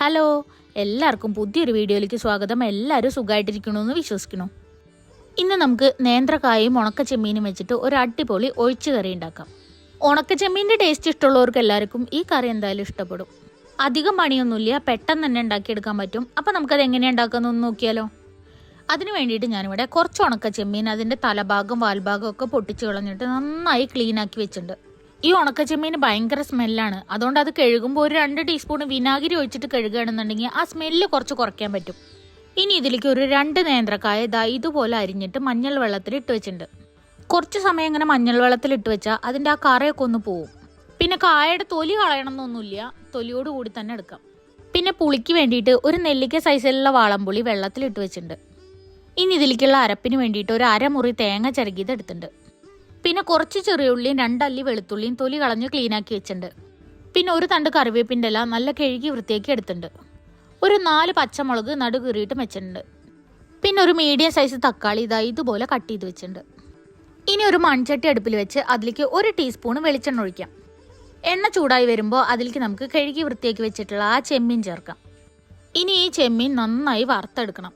Hello എല്ലാവർക്കും പുതിയൊരു വീഡിയോയിലേക്ക് സ്വാഗതം. എല്ലാവരും സുഖമായിട്ടിരിക്കണമെന്ന് വിശ്വസിക്കുന്നു ഇന്ന് നമുക്ക് നേന്ത്രക്കായും ഉണക്ക ചെമ്മീനും വെച്ചിട്ട് ഒരു അടിപൊളി ഒഴിച്ചു കറി ഉണ്ടാക്കാം. ഉണക്ക ചെമ്മീന്റെ ടേസ്റ്റ് ഇഷ്ടമുള്ളവർക്ക് എല്ലാവർക്കും ഈ കറി എന്തായാലും ഇഷ്ടപ്പെടും. അധികം പണിയൊന്നുമില്ല പെട്ടെന്ന് തന്നെ ഉണ്ടാക്കിയെടുക്കാൻ പറ്റും. അപ്പോൾ നമുക്കത് എങ്ങനെയാണ് ഉണ്ടാക്കുന്നതെന്ന് നോക്കിയാലോ? അതിന് വേണ്ടിയിട്ട് ഞാനിവിടെ കുറച്ച് ഉണക്ക ചെമ്മീൻ അതിന്റെ തലഭാഗം വാൽഭാഗം ഒക്കെ പൊട്ടിച്ച് കളഞ്ഞിട്ട് നന്നായി ക്ലീനാക്കി വെച്ചിട്ടുണ്ട്. ഈ ഉണക്ക ഭയങ്കര സ്മെല്ലാണ്. അതുകൊണ്ട് അത് കഴുകുമ്പോൾ ഒരു രണ്ട് ടീസ്പൂൺ വിനാഗിരി ഒഴിച്ചിട്ട് കഴുകുകയാണെന്നുണ്ടെങ്കിൽ ആ സ്മെല്ല് കുറച്ച് കുറയ്ക്കാൻ പറ്റും. ഇനി ഇതിലേക്ക് ഒരു രണ്ട് നേന്ത്രക്കായ ഇതാ ഇതുപോലെ അരിഞ്ഞിട്ട് മഞ്ഞൾ വെള്ളത്തിൽ ഇട്ട് വെച്ചിട്ടുണ്ട്. കുറച്ച് സമയം ഇങ്ങനെ മഞ്ഞൾ വെള്ളത്തിൽ ഇട്ട് വെച്ചാൽ അതിന്റെ ആ കറയൊക്കെ ഒന്ന് പോവും. പിന്നെ കായയുടെ തൊലി കളയണമെന്നൊന്നുമില്ല. തൊലിയോട് കൂടി തന്നെ എടുക്കാം. പിന്നെ പുളിക്ക് വേണ്ടിയിട്ട് ഒരു നെല്ലിക്ക സൈസിലുള്ള വാളംപുളി വെള്ളത്തിൽ ഇട്ട് വെച്ചിട്ടുണ്ട്. ഇനി ഇതിലേക്കുള്ള അരപ്പിന് വേണ്ടിയിട്ട് ഒരു അരമുറി തേങ്ങ ചിരകിയത് എടുത്തിട്ടുണ്ട്. പിന്നെ കുറച്ച് ചെറിയ ഉള്ളിയും രണ്ടല്ലി വെളുത്തുള്ളിയും തൊലി കളഞ്ഞ് ക്ലീനാക്കി വെച്ചിട്ടുണ്ട്. പിന്നെ ഒരു തണ്ട് കറിവേപ്പിന്റെ ഇല നല്ല കഴുകി വൃത്തിയാക്കി എടുത്തിട്ടുണ്ട്. ഒരു നാല് പച്ചമുളക് നടു കീറിയിട്ട് വെച്ചിട്ടുണ്ട്. പിന്നെ ഒരു മീഡിയം സൈസ് തക്കാളി ഇതാ ഇതുപോലെ കട്ട് ചെയ്ത് വെച്ചിട്ടുണ്ട്. ഇനി ഒരു മൺചട്ടി അടുപ്പിൽ വെച്ച് അതിലേക്ക് ഒരു ടീസ്പൂൺ വെളിച്ചെണ്ണ ഒഴിക്കാം. എണ്ണ ചൂടായി വരുമ്പോൾ അതിലേക്ക് നമുക്ക് കഴുകി വൃത്തിയാക്കി വെച്ചിട്ടുള്ള ആ ചെമ്മീൻ ചേർക്കാം. ഇനി ഈ ചെമ്മീൻ നന്നായി വറുത്തെടുക്കണം.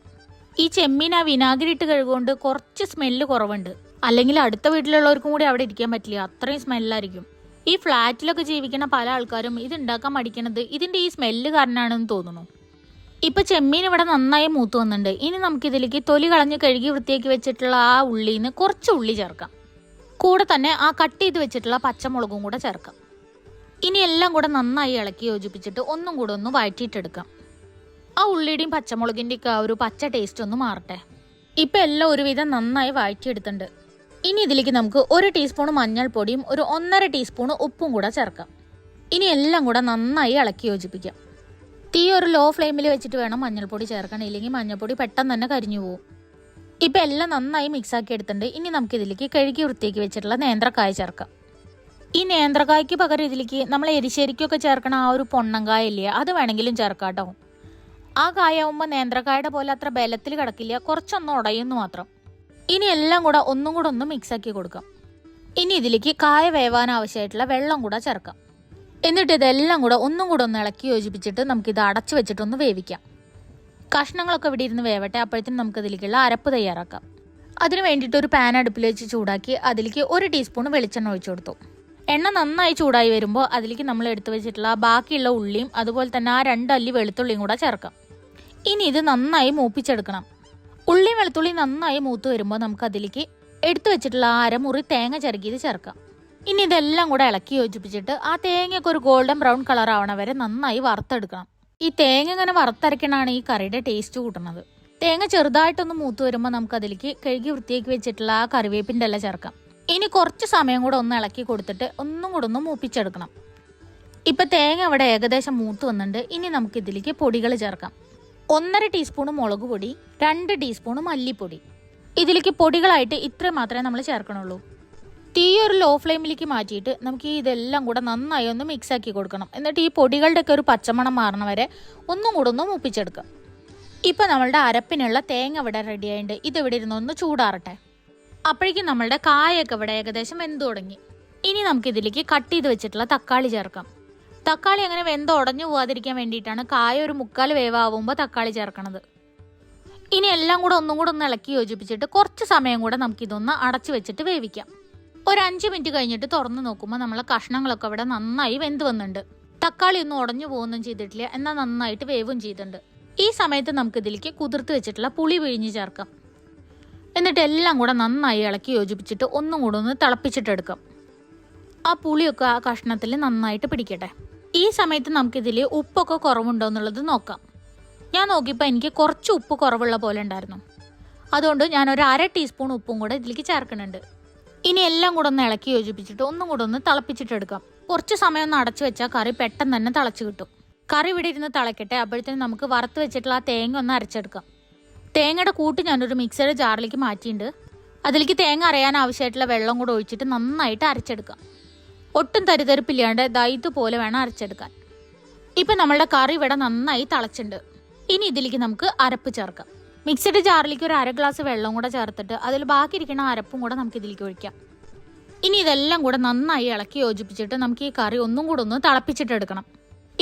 ഈ ചെമ്മീൻ ആ വിനാഗിരിട്ട് കഴുകുകൊണ്ട് കുറച്ച് സ്മെല്ല് കുറവുണ്ട്. അല്ലെങ്കിൽ അടുത്ത വീട്ടിലുള്ളവർക്കും കൂടി അവിടെ ഇരിക്കാൻ പറ്റില്ല. അത്രയും സ്മെല്ലായിരിക്കും. ഈ ഫ്ലാറ്റിലൊക്കെ ജീവിക്കുന്ന പല ആൾക്കാരും ഇത് ഉണ്ടാക്കാൻ മടിക്കണത് ഇതിന്റെ ഈ സ്മെല്ല് കാരണമാണെന്ന് തോന്നുന്നു. ഇപ്പം ചെമ്മീൻ ഇവിടെ നന്നായി മൂത്ത് വന്നിട്ടുണ്ട്. ഇനി നമുക്കിതിലേക്ക് തൊലി കളഞ്ഞ് കഴുകി വൃത്തിയാക്കി വെച്ചിട്ടുള്ള ആ ഉള്ളിയിൽ നിന്ന് കുറച്ച് ഉള്ളി ചേർക്കാം. കൂടെ തന്നെ ആ കട്ട് ചെയ്ത് വെച്ചിട്ടുള്ള പച്ചമുളകും കൂടെ ചേർക്കാം. ഇനി എല്ലാം കൂടെ നന്നായി ഇളക്കി യോജിപ്പിച്ചിട്ട് ഒന്നും കൂടെ ഒന്ന് വഴറ്റിയിട്ടെടുക്കാം. ആ ഉള്ളിയുടെയും പച്ചമുളകിന്റെയൊക്കെ ആ ഒരു പച്ച ടേസ്റ്റ് ഒന്ന് മാറട്ടെ. ഇപ്പം എല്ലാം ഒരുവിധം നന്നായി വഴറ്റിയെടുത്തിട്ടുണ്ട്. ഇനി ഇതിലേക്ക് നമുക്ക് ഒരു ടീസ്പൂൺ മഞ്ഞൾപ്പൊടിയും ഒരു ഒന്നര ടീസ്പൂൺ ഉപ്പും കൂടെ ചേർക്കാം. ഇനി എല്ലാം കൂടെ നന്നായി ഇളക്കി യോജിപ്പിക്കാം. തീ ഒരു ലോ ഫ്ലെയിമിൽ വെച്ചിട്ട് വേണം മഞ്ഞൾപ്പൊടി ചേർക്കണം ഇല്ലെങ്കിൽ മഞ്ഞൾപ്പൊടി പെട്ടെന്ന് തന്നെ കരിഞ്ഞു പോകും ഇപ്പം എല്ലാം നന്നായി മിക്സ് ആക്കി എടുത്തിട്ടുണ്ട്. ഇനി നമുക്ക് ഇതിലേക്ക് കഴുകി വൃത്തിയാക്കി വെച്ചിട്ടുള്ള നേന്ത്രക്കായ ചേർക്കാം. ഈ നേന്ത്രക്കായ്ക്ക് പകരം ഇതിലേക്ക് നമ്മൾ എരിശ്ശേരിക്കൊക്കെ ചേർക്കണ ആ ഒരു പൊണ്ണങ്കായ ഇല്ലേ അത് വേണമെങ്കിലും ചേർക്കാം കേട്ടോ. ആ കായാവുമ്പോൾ നേന്ത്രക്കായുടെ പോലെ അത്ര ബലത്തിൽ കിടക്കില്ല. കുറച്ചൊന്ന് ഉടയുന്നു മാത്രം. ഇനി എല്ലാം കൂടെ ഒന്നും കൂടെ ഒന്ന് മിക്സാക്കി കൊടുക്കാം. ഇനി ഇതിലേക്ക് കായ വേവാൻ ആവശ്യമായിട്ടുള്ള വെള്ളം കൂടെ ചേർക്കാം. എന്നിട്ട് ഇതെല്ലാം കൂടെ ഒന്നും കൂടെ ഒന്ന് ഇളക്കി യോജിപ്പിച്ചിട്ട് നമുക്ക് ഇത് അടച്ചു വെച്ചിട്ടൊന്ന് വേവിക്കാം. കഷ്ണങ്ങളൊക്കെ ഇവിടെ ഇരുന്ന് വേവട്ടെ അപ്പോഴത്തേനും നമുക്ക് ഇതിലേക്കുള്ള അരപ്പ് തയ്യാറാക്കാം. അതിന് വേണ്ടിയിട്ട് ഒരു പാൻ അടുപ്പിൽ വെച്ച് ചൂടാക്കി അതിലേക്ക് ഒരു ടീസ്പൂൺ വെളിച്ചെണ്ണ ഒഴിച്ചു കൊടുത്തു. എണ്ണ നന്നായി ചൂടായി വരുമ്പോൾ അതിലേക്ക് നമ്മൾ എടുത്തു വെച്ചിട്ടുള്ള ബാക്കിയുള്ള ഉള്ളിയും അതുപോലെ തന്നെ ആ രണ്ടല്ലി വെളുത്തുള്ളിയും കൂടെ ചേർക്കാം. ഇനി ഇത് നന്നായി മൂപ്പിച്ചെടുക്കണം. ഉള്ളിയും വെളുത്തുള്ളിയും നന്നായി മൂത്ത് വരുമ്പോൾ നമുക്ക് അതിലേക്ക് എടുത്തു വെച്ചിട്ടുള്ള അരമുറി തേങ്ങ ചിരകിയത് ചേർക്കാം. ഇനി ഇതെല്ലാം കൂടെ ഇളക്കി യോജിപ്പിച്ചിട്ട് ആ തേങ്ങയൊക്കെ ഒരു ഗോൾഡൻ ബ്രൗൺ കളർ ആവണ വരെ നന്നായി വറുത്തെടുക്കണം. ഈ തേങ്ങ ഇങ്ങനെ വറുത്തരക്കണാണ് ഈ കറിയുടെ ടേസ്റ്റ് കൂട്ടുന്നത്. തേങ്ങ ചെറുതായിട്ടൊന്ന് മൂത്ത് വരുമ്പോൾ നമുക്ക് അതിലേക്ക് കഴുകി വൃത്തിയാക്കി വെച്ചിട്ടുള്ള ആ കറിവേപ്പിന്റെ ഇല ചേർക്കാം. ഇനി കുറച്ച് സമയം കൂടെ ഒന്ന് ഇളക്കി കൊടുത്തിട്ട് ഒന്നും കൂടെ ഒന്ന് മൂപ്പിച്ചെടുക്കണം. ഇപ്പൊ തേങ്ങ അവിടെ ഏകദേശം മൂത്ത് വന്നിട്ടുണ്ട്. ഇനി നമുക്ക് ഇതിലേക്ക് പൊടികൾ ചേർക്കാം. ഒന്നര ടീസ്പൂൺ മുളക് പൊടി രണ്ട് ടീസ്പൂൺ മല്ലിപ്പൊടി. ഇതിലേക്ക് പൊടികളായിട്ട് ഇത്ര മാത്രമേ നമ്മൾ ചേർക്കണുള്ളൂ. തീ ഒരു ലോ ഫ്ലെയിമിലേക്ക് മാറ്റിയിട്ട് നമുക്ക് ഈ ഇതെല്ലാം കൂടെ നന്നായി ഒന്ന് മിക്സ് ആക്കി കൊടുക്കണം. എന്നിട്ട് ഈ പൊടികളുടെയൊക്കെ ഒരു പച്ചമണം മാറണ വരെ ഒന്നും കൂടെ ഒന്ന് മുപ്പിച്ചെടുക്കാം. ഇപ്പം നമ്മളുടെ അരപ്പിനുള്ള തേങ്ങ ഇവിടെ റെഡി ഇത് ഇവിടെ ഇരുന്ന് ഒന്ന് ചൂടാറട്ടെ. അപ്പോഴേക്കും നമ്മളുടെ കായൊക്കെ ഇവിടെ ഏകദേശം വെന്തു തുടങ്ങി. ഇനി നമുക്ക് ഇതിലേക്ക് കട്ട് ചെയ്ത് വെച്ചിട്ടുള്ള തക്കാളി ചേർക്കാം. തക്കാളി അങ്ങനെ വെന്ത് ഉടഞ്ഞു പോകാതിരിക്കാൻ വേണ്ടിയിട്ടാണ് കായ ഒരു മുക്കാൽ വേവാകുമ്പോൾ തക്കാളി ചേർക്കണത്. ഇനി എല്ലാം കൂടെ ഒന്നും കൂടെ ഒന്ന് ഇളക്കി യോജിപ്പിച്ചിട്ട് കുറച്ച് സമയം കൂടെ നമുക്കിതൊന്ന് അടച്ചു വെച്ചിട്ട് വേവിക്കാം. ഒരു അഞ്ച് മിനിറ്റ് കഴിഞ്ഞിട്ട് തുറന്ന് നോക്കുമ്പോൾ നമ്മളെ കഷ്ണങ്ങളൊക്കെ ഇവിടെ നന്നായി വെന്ത് വന്നിട്ടുണ്ട്. തക്കാളി ഒന്നും ഉടഞ്ഞു പോകുന്നും ചെയ്തിട്ടില്ല എന്നാൽ നന്നായിട്ട് വേവും ചെയ്തിട്ടുണ്ട്. ഈ സമയത്ത് നമുക്ക് ഇതിലേക്ക് കുതിർത്ത് വെച്ചിട്ടുള്ള പുളി പിഴിഞ്ഞ് ചേർക്കാം. എന്നിട്ട് എല്ലാം കൂടെ നന്നായി ഇളക്കി യോജിപ്പിച്ചിട്ട് ഒന്നും കൂടെ ഒന്ന് തിളപ്പിച്ചിട്ടെടുക്കാം ആ പുളിയൊക്കെ ആ കഷ്ണത്തിൽ നന്നായിട്ട് പിടിക്കട്ടെ. ഈ സമയത്ത് നമുക്കിതിൽ ഉപ്പൊക്കെ കുറവുണ്ടോ എന്നുള്ളത് നോക്കാം. ഞാൻ നോക്കിയപ്പോൾ എനിക്ക് കുറച്ച് ഉപ്പ് കുറവുള്ള പോലെ ഉണ്ടായിരുന്നു. അതുകൊണ്ട് ഞാൻ ഒരു അര ടീസ്പൂൺ ഉപ്പും കൂടെ ഇതിലേക്ക് ചേർക്കുന്നുണ്ട്. ഇനി എല്ലാം കൂടെ ഒന്ന് ഇളക്കി യോജിപ്പിച്ചിട്ട് ഒന്നും കൂടെ ഒന്ന് തിളപ്പിച്ചിട്ടെടുക്കാം കുറച്ച് സമയം ഒന്ന് അടച്ചു വെച്ചാൽ കറി പെട്ടെന്ന് തന്നെ തിളച്ച് കിട്ടും. കറി ഇവിടെ ഇരുന്ന് തിളക്കട്ടെ. അപ്പോഴത്തേനും നമുക്ക് വറുത്ത് വെച്ചിട്ടുള്ള ആ തേങ്ങ ഒന്ന് അരച്ചെടുക്കാം. തേങ്ങയുടെ കൂട്ട് ഞാനൊരു മിക്സറുടെ ജാറിലേക്ക് മാറ്റിയിട്ടുണ്ട്. അതിലേക്ക് തേങ്ങ അരയാൻ ആവശ്യമായിട്ടുള്ള വെള്ളം കൂടെ ഒഴിച്ചിട്ട് നന്നായിട്ട് അരച്ചെടുക്കാം. ഒട്ടും തരിതരിപ്പില്ലാണ്ട് ദാ ഇതുപോലെ വേണം അരച്ചെടുക്കാൻ. ഇപ്പം നമ്മളുടെ കറി ഇവിടെ നന്നായി തിളച്ചിട്ടുണ്ട്. ഇനി ഇതിലേക്ക് നമുക്ക് അരപ്പ് ചേർക്കാം. മിക്സഡ് ജാറിലേക്ക് ഒരു അര ഗ്ലാസ് വെള്ളം കൂടെ ചേർത്തിട്ട് അതിൽ ബാക്കി ഇരിക്കുന്ന അരപ്പും കൂടെ നമുക്ക് ഇതിലേക്ക് ഒഴിക്കാം. ഇനി ഇതെല്ലാം കൂടെ നന്നായി ഇളക്കി യോജിപ്പിച്ചിട്ട് നമുക്ക് ഈ കറി ഒന്നും കൂടെ ഒന്ന് തിളപ്പിച്ചിട്ടെടുക്കണം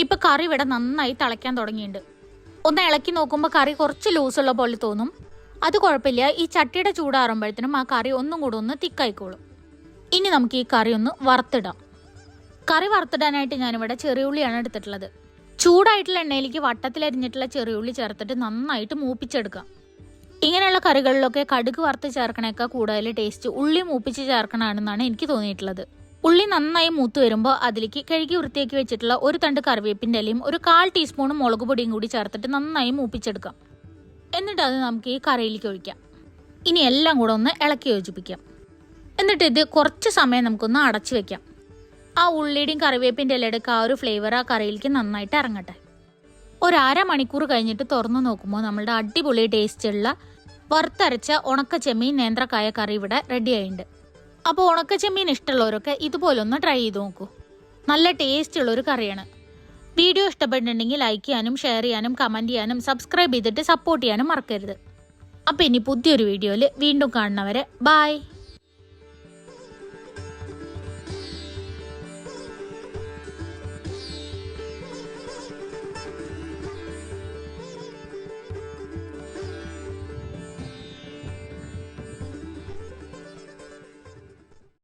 ഇപ്പൊ കറി ഇവിടെ നന്നായി തിളയ്ക്കാൻ തുടങ്ങിയിട്ടുണ്ട്. ഒന്ന് ഇളക്കി നോക്കുമ്പോൾ കറി കുറച്ച് ലൂസ് ഉള്ള പോലെ തോന്നും. അത് കുഴപ്പമില്ല. ഈ ചട്ടിയുടെ ചൂടാറുമ്പോഴത്തേനും ആ കറി ഒന്നും കൂടെ ഒന്ന് തിക്കായിക്കോളും ഇനി നമുക്ക് ഈ കറി ഒന്ന് വറുത്തിടാം. കറി വറുത്തിടാനായിട്ട് ഞാനിവിടെ ചെറിയുള്ളിയാണ് എടുത്തിട്ടുള്ളത്. ചൂടായിട്ടുള്ള എണ്ണയിലേക്ക് വട്ടത്തിലരിഞ്ഞിട്ടുള്ള ചെറിയുള്ളി ചേർത്തിട്ട് നന്നായിട്ട് മൂപ്പിച്ചെടുക്കാം. ഇങ്ങനെയുള്ള കറികളിലൊക്കെ കടുക് വറുത്ത് ചേർക്കണേക്കാൾ കൂടുതൽ ടേസ്റ്റ് ഉള്ളി മൂപ്പിച്ച് ചേർക്കണമെന്നാണ് എനിക്ക് തോന്നിയിട്ടുള്ളത്. ഉള്ളി നന്നായി മൂത്ത് വരുമ്പോൾ അതിലേക്ക് കഴുകി വൃത്തിയാക്കി വെച്ചിട്ടുള്ള ഒരു തണ്ട് കറിവേപ്പിന്റെ ഇലയും ഒരു കാൽ ടീസ്പൂൺ മുളക് പൊടിയും കൂടി ചേർത്തിട്ട് നന്നായി മൂപ്പിച്ചെടുക്കാം. എന്നിട്ട് അത് നമുക്ക് ഈ കറിയിലേക്ക് ഒഴിക്കാം. ഇനി എല്ലാം കൂടെ ഒന്ന് ഇളക്കി യോജിപ്പിക്കാം. എന്നിട്ട് ഇത് കുറച്ച് സമയം നമുക്കൊന്ന് അടച്ചു വെക്കാം. ആ ഉള്ളിയുടെയും കറിവേപ്പിന്റെ ഇലയുടെയൊക്കെ ആ ഒരു ഫ്ലേവർ ആ കറിയിലേക്ക് നന്നായിട്ട് ഇറങ്ങട്ടെ. ഒരു അരമണിക്കൂർ കഴിഞ്ഞിട്ട് തുറന്നു നോക്കുമ്പോൾ നമ്മളുടെ അടിപൊളി ടേസ്റ്റുള്ള വറുത്തരച്ച ഉണക്ക ചെമ്മീൻ നേന്ത്രക്കായ കറി ഇവിടെ റെഡി ആയിട്ടുണ്ട്. അപ്പോൾ ഉണക്ക ചെമ്മീൻ ഇഷ്ടമുള്ളവരൊക്കെ ഇതുപോലൊന്ന് ട്രൈ ചെയ്ത് നോക്കൂ. നല്ല ടേസ്റ്റ് ഉള്ള ഒരു കറിയാണ്. വീഡിയോ ഇഷ്ടപ്പെട്ടിട്ടുണ്ടെങ്കിൽ ലൈക്ക് ചെയ്യാനും ഷെയർ ചെയ്യാനും കമന്റ് ചെയ്യാനും സബ്സ്ക്രൈബ് ചെയ്തിട്ട് സപ്പോർട്ട് ചെയ്യാനും മറക്കരുത്. അപ്പോൾ ഇനി പുതിയൊരു വീഡിയോയിൽ വീണ്ടും കാണുന്നവരെ ബായ്